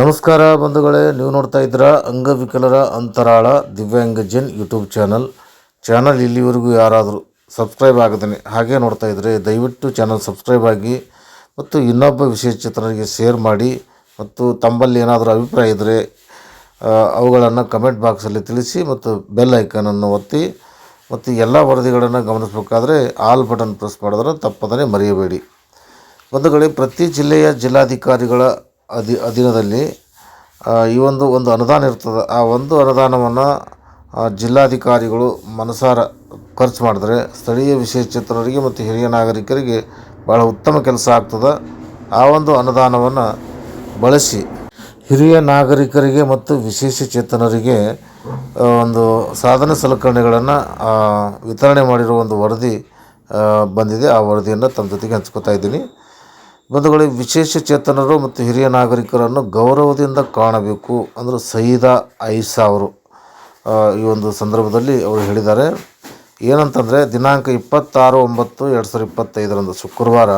ನಮಸ್ಕಾರ ಬಂಧುಗಳೇ, ನೀವು ನೋಡ್ತಾ ಇದ್ದೀರಾ ಅಂಗವಿಕಲರ ಅಂತರಾಳ ದಿವ್ಯಾಂಗಜನ್ ಯೂಟ್ಯೂಬ್ ಚಾನಲ್. ಚಾನಲ್ ಇಲ್ಲಿವರೆಗೂ ಯಾರಾದರೂ ಸಬ್ಸ್ಕ್ರೈಬ್ ಆಗದೇ ಹಾಗೆ ನೋಡ್ತಾ ಇದ್ದರೆ ದಯವಿಟ್ಟು ಚಾನಲ್ ಸಬ್ಸ್ಕ್ರೈಬ್ ಆಗಿ ಮತ್ತು ಇನ್ನೊಬ್ಬ ವಿಶೇಷ ಚಿತ್ರರಿಗೆ ಶೇರ್ ಮಾಡಿ ಮತ್ತು ತಮ್ಮಲ್ಲಿ ಏನಾದರೂ ಅಭಿಪ್ರಾಯ ಇದ್ದರೆ ಅವುಗಳನ್ನು ಕಮೆಂಟ್ ಬಾಕ್ಸಲ್ಲಿ ತಿಳಿಸಿ ಮತ್ತು ಬೆಲ್ ಐಕನನ್ನು ಒತ್ತಿ ಮತ್ತು ಎಲ್ಲ ವರದಿಗಳನ್ನು ಗಮನಿಸಬೇಕಾದ್ರೆ ಆಲ್ ಬಟನ್ ಪ್ರೆಸ್ ಮಾಡಿದ್ರೆ ತಪ್ಪದನ್ನೇ ಮರೆಯಬೇಡಿ. ಬಂಧುಗಳೇ, ಪ್ರತಿ ಜಿಲ್ಲೆಯ ಜಿಲ್ಲಾಧಿಕಾರಿಗಳ ಅಧಿ ಅಧೀನದಲ್ಲಿ ಈ ಒಂದು ಒಂದು ಅನುದಾನ ಇರ್ತದೆ. ಆ ಒಂದು ಅನುದಾನವನ್ನು ಜಿಲ್ಲಾಧಿಕಾರಿಗಳು ಮನಸಾರ ಖರ್ಚು ಮಾಡಿದ್ರೆ ಸ್ಥಳೀಯ ವಿಶೇಷಚೇತನರಿಗೆ ಮತ್ತು ಹಿರಿಯ ನಾಗರಿಕರಿಗೆ ಭಾಳ ಉತ್ತಮ ಕೆಲಸ ಆಗ್ತದೆ. ಆ ಒಂದು ಅನುದಾನವನ್ನು ಬಳಸಿ ಹಿರಿಯ ನಾಗರಿಕರಿಗೆ ಮತ್ತು ವಿಶೇಷ ಚೇತನರಿಗೆ ಒಂದು ಸಾಧನ ಸಲಕರಣೆಗಳನ್ನು ವಿತರಣೆ ಮಾಡಿರುವ ಒಂದು ವರದಿ ಬಂದಿದೆ. ಆ ವರದಿಯನ್ನು ತಮ್ಮ ಜೊತೆಗೆ ಹಂಚ್ಕೋತಾ ಇದ್ದೀನಿ. ಬಂಧುಗಳೇ, ವಿಶೇಷ ಚೇತನರು ಮತ್ತು ಹಿರಿಯ ನಾಗರಿಕರನ್ನು ಗೌರವದಿಂದ ಕಾಣಬೇಕು ಅಂದರೆ ಸಯೀದಾ ಐಸಾ ಅವರು. ಈ ಒಂದು ಸಂದರ್ಭದಲ್ಲಿ ಅವರು ಹೇಳಿದ್ದಾರೆ, ಏನಂತಂದರೆ, ದಿನಾಂಕ ಇಪ್ಪತ್ತಾರು ಒಂಬತ್ತು ಎರಡು ಸಾವಿರದ ಇಪ್ಪತ್ತೈದರಂದು ಶುಕ್ರವಾರ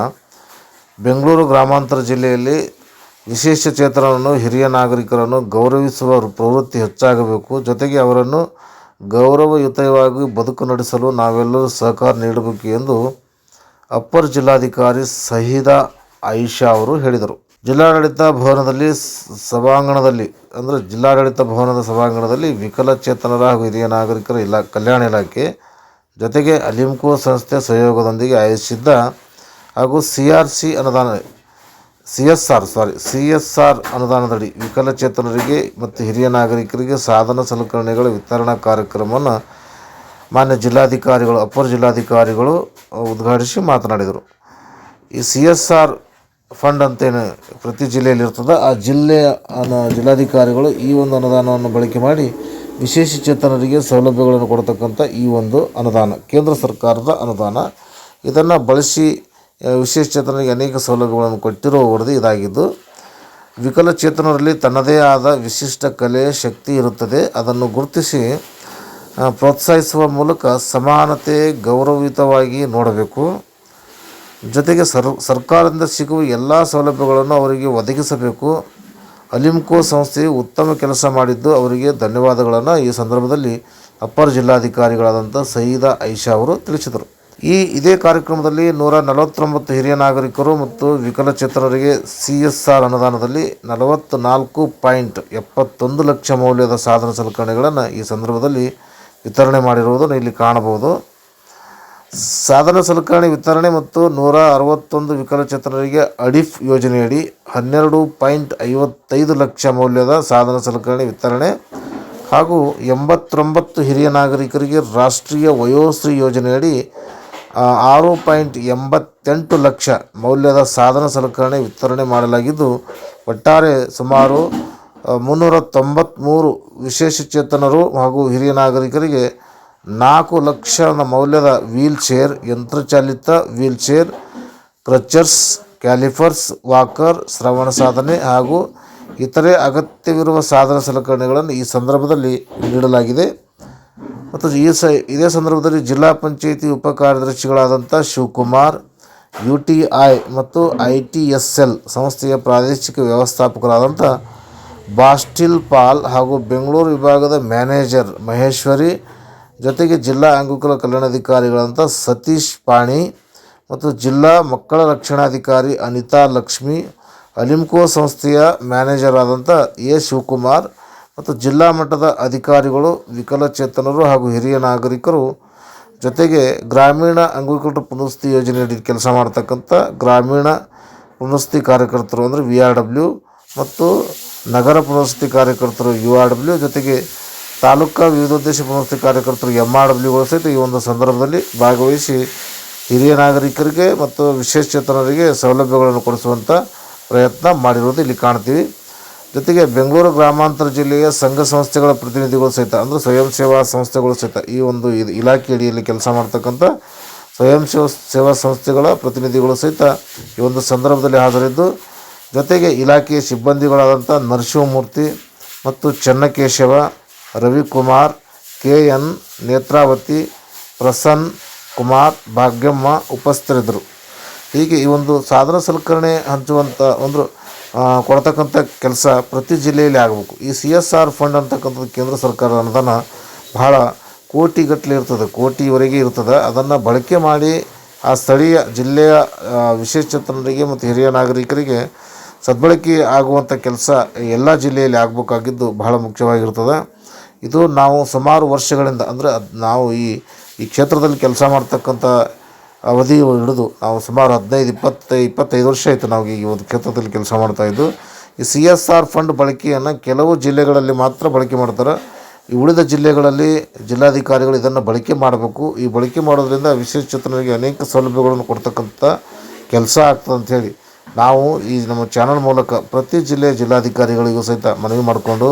ಬೆಂಗಳೂರು ಗ್ರಾಮಾಂತರ ಜಿಲ್ಲೆಯಲ್ಲಿ ವಿಶೇಷ ಚೇತನರನ್ನು, ಹಿರಿಯ ನಾಗರಿಕರನ್ನು ಗೌರವಿಸುವ ಪ್ರವೃತ್ತಿ ಹೆಚ್ಚಾಗಬೇಕು. ಜೊತೆಗೆ ಅವರನ್ನು ಗೌರವಯುತವಾಗಿ ಬದುಕು ನಡೆಸಲು ನಾವೆಲ್ಲರೂ ಸಹಕಾರ ನೀಡಬೇಕು ಎಂದು ಅಪ್ಪರ್ ಜಿಲ್ಲಾಧಿಕಾರಿ ಸಹೀದಾ ಆಯಿಷಾ ಅವರು ಹೇಳಿದರು. ಜಿಲ್ಲಾಡಳಿತ ಭವನದಲ್ಲಿ ಸಭಾಂಗಣದಲ್ಲಿ, ಅಂದರೆ ಜಿಲ್ಲಾಡಳಿತ ಭವನದ ಸಭಾಂಗಣದಲ್ಲಿ ವಿಕಲಚೇತನರ ಹಾಗೂ ಹಿರಿಯ ನಾಗರಿಕರ ಇಲಾ, ಕಲ್ಯಾಣ ಇಲಾಖೆ ಜೊತೆಗೆ ಅಲಿಂಕೋ ಸಂಸ್ಥೆ ಸಹಯೋಗದೊಂದಿಗೆ ಆಯೋಜಿಸಿದ್ದ ಹಾಗೂ ಸಿ ಆರ್ ಸಿ ಅನುದಾನ, C S R sorry C S R ಅನುದಾನದಡಿ ವಿಕಲಚೇತನರಿಗೆ ಮತ್ತು ಹಿರಿಯ ನಾಗರಿಕರಿಗೆ ಸಾಧನ ಸಲಕರಣೆಗಳ ವಿತರಣಾ ಕಾರ್ಯಕ್ರಮವನ್ನು ಮಾನ್ಯ ಜಿಲ್ಲಾಧಿಕಾರಿಗಳು, ಅಪರ ಜಿಲ್ಲಾಧಿಕಾರಿಗಳು ಉದ್ಘಾಟಿಸಿ ಮಾತನಾಡಿದರು. ಈ ಸಿ ಎಸ್ ಆರ್ ಫಂಡ್ ಅಂತೇನು ಪ್ರತಿ ಜಿಲ್ಲೆಯಲ್ಲಿ ಇರ್ತದೆ ಆ ಜಿಲ್ಲೆಯ ಜಿಲ್ಲಾಧಿಕಾರಿಗಳು ಈ ಒಂದು ಅನುದಾನವನ್ನು ಬಳಕೆ ಮಾಡಿ ವಿಶೇಷ ಚೇತನರಿಗೆ ಸೌಲಭ್ಯಗಳನ್ನು ಕೊಡ್ತಕ್ಕಂಥ ಈ ಒಂದು ಅನುದಾನ, ಕೇಂದ್ರ ಸರ್ಕಾರದ ಅನುದಾನ. ಇದನ್ನು ಬಳಸಿ ವಿಶೇಷ ಚೇತನರಿಗೆ ಅನೇಕ ಸೌಲಭ್ಯಗಳನ್ನು ಕೊಟ್ಟಿರುವ ವರದಿ ಇದಾಗಿದ್ದು, ವಿಕಲಚೇತನರಲ್ಲಿ ತನ್ನದೇ ಆದ ವಿಶಿಷ್ಟ ಕಲೆ, ಶಕ್ತಿ ಇರುತ್ತದೆ. ಅದನ್ನು ಗುರುತಿಸಿ ಪ್ರೋತ್ಸಾಹಿಸುವ ಮೂಲಕ ಸಮಾನತೆ ಗೌರವಯುತವಾಗಿ ನೋಡಬೇಕು. ಜೊತೆಗೆ ಸರ್, ಸರ್ಕಾರದಿಂದ ಸಿಗುವ ಎಲ್ಲ ಸೌಲಭ್ಯಗಳನ್ನು ಅವರಿಗೆ ಒದಗಿಸಬೇಕು. ಅಲಿಮ್ಕೋ ಸಂಸ್ಥೆ ಉತ್ತಮ ಕೆಲಸ ಮಾಡಿದ್ದು ಅವರಿಗೆ ಧನ್ಯವಾದಗಳನ್ನು ಈ ಸಂದರ್ಭದಲ್ಲಿ ಅಪ್ಪರ್ ಜಿಲ್ಲಾಧಿಕಾರಿಗಳಾದಂಥ ಸಯೀದಾ ಐಷಾ ಅವರು ತಿಳಿಸಿದರು. ಈ ಇದೇ ಕಾರ್ಯಕ್ರಮದಲ್ಲಿ ನೂರ ನಲವತ್ತೊಂಬತ್ತು ಹಿರಿಯ ನಾಗರಿಕರು ಮತ್ತು ವಿಕಲಚೇತನರಿಗೆ ಸಿ ಎಸ್ ಆರ್ ಅನುದಾನದಲ್ಲಿ ನಲವತ್ತು ನಾಲ್ಕು ಪಾಯಿಂಟ್ ಎಪ್ಪತ್ತೊಂದು ಲಕ್ಷ ಮೌಲ್ಯದ ಸಾಧನ ಸಲಕರಣೆಗಳನ್ನು ಈ ಸಂದರ್ಭದಲ್ಲಿ ವಿತರಣೆ ಮಾಡಿರುವುದನ್ನು ಇಲ್ಲಿ ಕಾಣಬಹುದು. ಸಾಧನ ಸಲಕರಣೆ ವಿತರಣೆ ಮತ್ತು ನೂರ ಅರವತ್ತೊಂದು ವಿಕಲಚೇತನರಿಗೆ ಅಡಿಫ್ ಯೋಜನೆಯಡಿ ಹನ್ನೆರಡು ಪಾಯಿಂಟ್ ಐವತ್ತೈದು ಲಕ್ಷ ಮೌಲ್ಯದ ಸಾಧನ ಸಲಕರಣೆ ವಿತರಣೆ ಹಾಗೂ ಎಂಬತ್ತೊಂಬತ್ತು ಹಿರಿಯ ನಾಗರಿಕರಿಗೆ ರಾಷ್ಟ್ರೀಯ ವಯೋಶ್ರೀ ಯೋಜನೆಯಡಿ ಆರು ಪಾಯಿಂಟ್ ಎಂಬತ್ತೆಂಟು ಲಕ್ಷ ಮೌಲ್ಯದ ಸಾಧನ ಸಲಕರಣೆ ವಿತರಣೆ ಮಾಡಲಾಗಿದ್ದು, ಒಟ್ಟಾರೆ ಸುಮಾರು ಮುನ್ನೂರ ತೊಂಬತ್ತ್ಮೂರು ವಿಶೇಷಚೇತನರು ಹಾಗೂ ಹಿರಿಯ ನಾಗರಿಕರಿಗೆ ನಾಲ್ಕು ಲಕ್ಷ ಮೌಲ್ಯದ ವೀಲ್ ಚೇರ್, ಯಂತ್ರಚಾಲಿತ wheelchair crutches calipers, walker, ಶ್ರವಣ ಸಾಧನೆ ಹಾಗೂ ಇತರೆ ಅಗತ್ಯವಿರುವ ಸಾಧನ ಸಲಕರಣೆಗಳನ್ನು ಈ ಸಂದರ್ಭದಲ್ಲಿ ನೀಡಲಾಗಿದೆ. ಮತ್ತು ಈ ಸ, ಇದೇ ಸಂದರ್ಭದಲ್ಲಿ ಜಿಲ್ಲಾ ಪಂಚಾಯಿತಿ ಉಪ ಕಾರ್ಯದರ್ಶಿಗಳಾದಂಥ ಶಿವಕುಮಾರ್, ಯು ಟಿ ಐ ಮತ್ತು ಐ ಟಿ ಎಸ್ ಎಲ್ ಸಂಸ್ಥೆಯ ಪ್ರಾದೇಶಿಕ ವ್ಯವಸ್ಥಾಪಕರಾದಂಥ ಬಾಸ್ಟಿಲ್ ಪಾಲ್ ಹಾಗೂ ಬೆಂಗಳೂರು ವಿಭಾಗದ ಮ್ಯಾನೇಜರ್ ಮಹೇಶ್ವರಿ ಜೊತೆಗೆ ಜಿಲ್ಲಾ ಅಂಗುಕುಲ ಕಲ್ಯಾಣಾಧಿಕಾರಿಗಳಂಥ ಸತೀಶ್ ಪಾಣಿ ಮತ್ತು ಜಿಲ್ಲಾ ಮಕ್ಕಳ ರಕ್ಷಣಾಧಿಕಾರಿ ಅನಿತಾ ಲಕ್ಷ್ಮಿ, ಅಲಿಮ್ಕೋ ಸಂಸ್ಥೆಯ ಮ್ಯಾನೇಜರ್ ಆದಂಥ ಎ ಶಿವಕುಮಾರ್ ಮತ್ತು ಜಿಲ್ಲಾ ಮಟ್ಟದ ಅಧಿಕಾರಿಗಳು, ವಿಕಲಚೇತನರು ಹಾಗೂ ಹಿರಿಯ ನಾಗರಿಕರು ಜೊತೆಗೆ ಗ್ರಾಮೀಣ ಅಂಗೀಕೃತ ಪುನರ್ವಸತಿ ಯೋಜನೆಯಡಿ ಕೆಲಸ ಮಾಡ್ತಕ್ಕಂಥ ಗ್ರಾಮೀಣ ಪುನಸ್ತಿ ಕಾರ್ಯಕರ್ತರು ಅಂದರೆ ವಿ ಆರ್ ಡಬ್ಲ್ಯೂ ಮತ್ತು ನಗರ ಪುನಸ್ತಿ ಕಾರ್ಯಕರ್ತರು ಯು ಆರ್ ಡಬ್ಲ್ಯೂ ಜೊತೆಗೆ ತಾಲೂಕಾ ವಿವಿಧೋದ್ದೇಶ ಪುನರ್ವಸತಿ ಕಾರ್ಯಕರ್ತರು ಎಂ ಆರ್ ಡಬ್ಲ್ಯೂಗಳು ಸಹಿತ ಈ ಒಂದು ಸಂದರ್ಭದಲ್ಲಿ ಭಾಗವಹಿಸಿ ಹಿರಿಯ ನಾಗರಿಕರಿಗೆ ಮತ್ತು ವಿಶೇಷಚೇತನರಿಗೆ ಸೌಲಭ್ಯಗಳನ್ನು ಕೊಡಿಸುವಂಥ ಪ್ರಯತ್ನ ಮಾಡಿರುವುದು ಇಲ್ಲಿ ಕಾಣ್ತೀವಿ. ಜೊತೆಗೆ ಬೆಂಗಳೂರು ಗ್ರಾಮಾಂತರ ಜಿಲ್ಲೆಯ ಸಂಘ ಸಂಸ್ಥೆಗಳ ಪ್ರತಿನಿಧಿಗಳು ಸಹಿತ, ಅಂದರೆ ಸ್ವಯಂ ಸೇವಾ ಸಂಸ್ಥೆಗಳು ಸಹಿತ ಈ ಒಂದು ಇದು ಇಲಾಖೆ ಅಡಿಯಲ್ಲಿ ಕೆಲಸ ಮಾಡ್ತಕ್ಕಂಥ ಸ್ವಯಂ ಸೇವಾ ಸೇವಾ ಸಂಸ್ಥೆಗಳ ಪ್ರತಿನಿಧಿಗಳು ಸಹಿತ ಈ ಒಂದು ಸಂದರ್ಭದಲ್ಲಿ ಹಾಜರಿದ್ದು, ಜೊತೆಗೆ ಇಲಾಖೆಯ ಸಿಬ್ಬಂದಿಗಳಾದಂಥ ನರಸಿಂಹಮೂರ್ತಿ ಮತ್ತು ಚೆನ್ನಕೇಶವ ರವಿಕುಮಾರ್ ಕೆ ಎನ್ ನೇತ್ರಾವತಿ ಪ್ರಸನ್ ಕುಮಾರ್, ಭಾಗ್ಯಮ್ಮ ಉಪಸ್ಥಿತರಿದ್ದರು. ಹೀಗೆ ಈ ಒಂದು ಸಾಧನ ಸಲಕರಣೆ ಹಂಚುವಂಥ ಒಂದು ಕೊಡ್ತಕ್ಕಂಥ ಕೆಲಸ ಪ್ರತಿ ಜಿಲ್ಲೆಯಲ್ಲಿ ಆಗಬೇಕು. ಈ ಸಿ ಎಸ್ ಆರ್ ಫಂಡ್ ಅಂತಕ್ಕಂಥದ್ದು ಕೇಂದ್ರ ಸರ್ಕಾರದ ಅನುದಾನ ಬಹಳ ಕೋಟಿಗಟ್ಟಲೆ ಇರ್ತದೆ, ಕೋಟಿವರೆಗೆ ಇರ್ತದೆ. ಅದನ್ನು ಬಳಕೆ ಮಾಡಿ ಆ ಸ್ಥಳೀಯ ಜಿಲ್ಲೆಯ ವಿಶೇಷಚೇತನರಿಗೆ ಮತ್ತು ಹಿರಿಯ ನಾಗರಿಕರಿಗೆ ಸದ್ಬಳಕೆ ಆಗುವಂಥ ಕೆಲಸ ಎಲ್ಲ ಜಿಲ್ಲೆಯಲ್ಲಿ ಆಗಬೇಕಾಗಿದ್ದು ಬಹಳ ಮುಖ್ಯವಾಗಿರ್ತದೆ. ಇದು ನಾವು ಸುಮಾರು ವರ್ಷಗಳಿಂದ, ಅಂದರೆ ನಾವು ಈ ಈ ಕ್ಷೇತ್ರದಲ್ಲಿ ಕೆಲಸ ಮಾಡ್ತಕ್ಕಂಥ ಅವಧಿ ಹಿಡಿದು ನಾವು ಸುಮಾರು ಹದಿನೈದು, ಇಪ್ಪತ್ತೈ, ಇಪ್ಪತ್ತೈದು ವರ್ಷ ಆಯಿತು ನಾವು ಈ ಒಂದು ಕ್ಷೇತ್ರದಲ್ಲಿ ಕೆಲಸ ಮಾಡ್ತಾಯಿದ್ದು ಈ ಸಿ ಎಸ್ ಆರ್ ಫಂಡ್ ಬಳಕೆಯನ್ನು ಕೆಲವು ಜಿಲ್ಲೆಗಳಲ್ಲಿ ಮಾತ್ರ ಬಳಕೆ ಮಾಡ್ತಾರೆ. ಈ ಉಳಿದ ಜಿಲ್ಲೆಗಳಲ್ಲಿ ಜಿಲ್ಲಾಧಿಕಾರಿಗಳು ಇದನ್ನು ಬಳಕೆ ಮಾಡಬೇಕು. ಈ ಬಳಕೆ ಮಾಡೋದ್ರಿಂದ ವಿಶೇಷಚೇತನರಿಗೆ ಅನೇಕ ಸೌಲಭ್ಯಗಳನ್ನು ಕೊಡ್ತಕ್ಕಂಥ ಕೆಲಸ ಆಗ್ತದೆ ಅಂಥೇಳಿ ನಾವು ಈ ನಮ್ಮ ಚಾನಲ್ ಮೂಲಕ ಪ್ರತಿ ಜಿಲ್ಲೆಯ ಜಿಲ್ಲಾಧಿಕಾರಿಗಳಿಗೂ ಸಹಿತ ಮನವಿ ಮಾಡಿಕೊಂಡು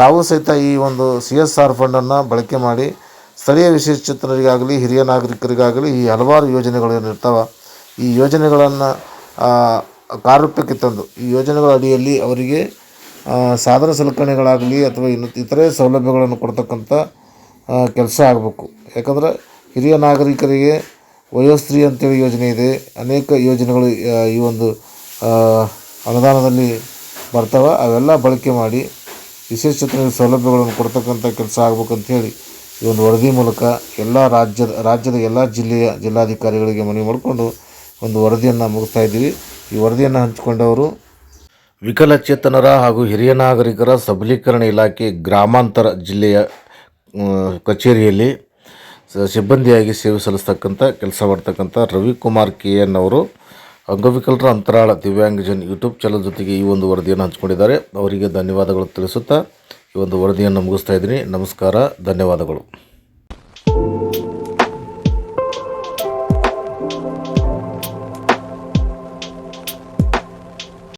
ತಾವು ಸಹಿತ ಈ ಒಂದು ಸಿ ಎಸ್ ಆರ್ ಫಂಡನ್ನು ಬಳಕೆ ಮಾಡಿ ಸ್ಥಳೀಯ ವಿಶೇಷಚೇತನರಿಗಾಗಲಿ ಹಿರಿಯ ನಾಗರಿಕರಿಗಾಗಲಿ ಈ ಹಲವಾರು ಯೋಜನೆಗಳು ಏನಿರ್ತಾವೆ, ಈ ಯೋಜನೆಗಳನ್ನು ಕಾರ್ಯರೂಪಕ್ಕೆ ತಂದು, ಈ ಯೋಜನೆಗಳ ಅಡಿಯಲ್ಲಿ ಅವರಿಗೆ ಸಾಧನ ಸಲಕರಣೆಗಳಾಗಲಿ ಅಥವಾ ಇನ್ನು ಇತರೆ ಸೌಲಭ್ಯಗಳನ್ನು ಕೊಡ್ತಕ್ಕಂಥ ಕೆಲಸ ಆಗಬೇಕು. ಯಾಕಂದ್ರೆ ಹಿರಿಯ ನಾಗರಿಕರಿಗೆ ವಯೋಶ್ರೀ ಅಂತೇಳಿ ಯೋಜನೆ ಇದೆ. ಅನೇಕ ಯೋಜನೆಗಳು ಈ ಒಂದು ಅನುದಾನದಲ್ಲಿ ಬರ್ತವೆ. ಅವೆಲ್ಲ ಬಳಕೆ ಮಾಡಿ ವಿಶೇಷಚೇತನರಿಗೆ ಸೌಲಭ್ಯಗಳನ್ನು ಕೊಡ್ತಕ್ಕಂಥ ಕೆಲಸ ಆಗ್ಬೇಕಂತೇಳಿ ಈ ಒಂದು ವರದಿ ಮೂಲಕ ಎಲ್ಲ ರಾಜ್ಯದ ರಾಜ್ಯದ ಎಲ್ಲ ಜಿಲ್ಲೆಯ ಜಿಲ್ಲಾಧಿಕಾರಿಗಳಿಗೆ ಮನವಿ ಮಾಡಿಕೊಂಡು ಒಂದು ವರದಿಯನ್ನು ಮುಗಿಸ್ತಾ ಇದ್ದೀವಿ. ಈ ವರದಿಯನ್ನು ಹಂಚಿಕೊಂಡವರು ವಿಕಲಚೇತನರ ಹಾಗೂ ಹಿರಿಯ ನಾಗರಿಕರ ಸಬಲೀಕರಣ ಇಲಾಖೆ ಗ್ರಾಮಾಂತರ ಜಿಲ್ಲೆಯ ಕಚೇರಿಯಲ್ಲಿ ಸಿಬ್ಬಂದಿಯಾಗಿ ಸೇವೆ ಸಲ್ಲಿಸ್ತಕ್ಕಂಥ ಕೆಲಸ ಮಾಡ್ತಕ್ಕಂಥ ರವಿಕುಮಾರ್ ಕೆ ಎನ್ ಅವರು ಅಂಗವಿಕಲರ ಅಂತರಾಳ ದಿವ್ಯಾಂಗಜನ್ ಯೂಟ್ಯೂಬ್ ಚಾನಲ್ ಜೊತೆಗೆ ಈ ಒಂದು ವರದಿಯನ್ನು ಹಂಚಿಕೊಂಡಿದ್ದಾರೆ. ಅವರಿಗೆ ಧನ್ಯವಾದಗಳು ತಿಳಿಸುತ್ತಾ ಈ ಒಂದು ವರದಿಯನ್ನು ಮುಗಿಸ್ತಾ ಇದ್ದೀನಿ. ನಮಸ್ಕಾರ, ಧನ್ಯವಾದಗಳು.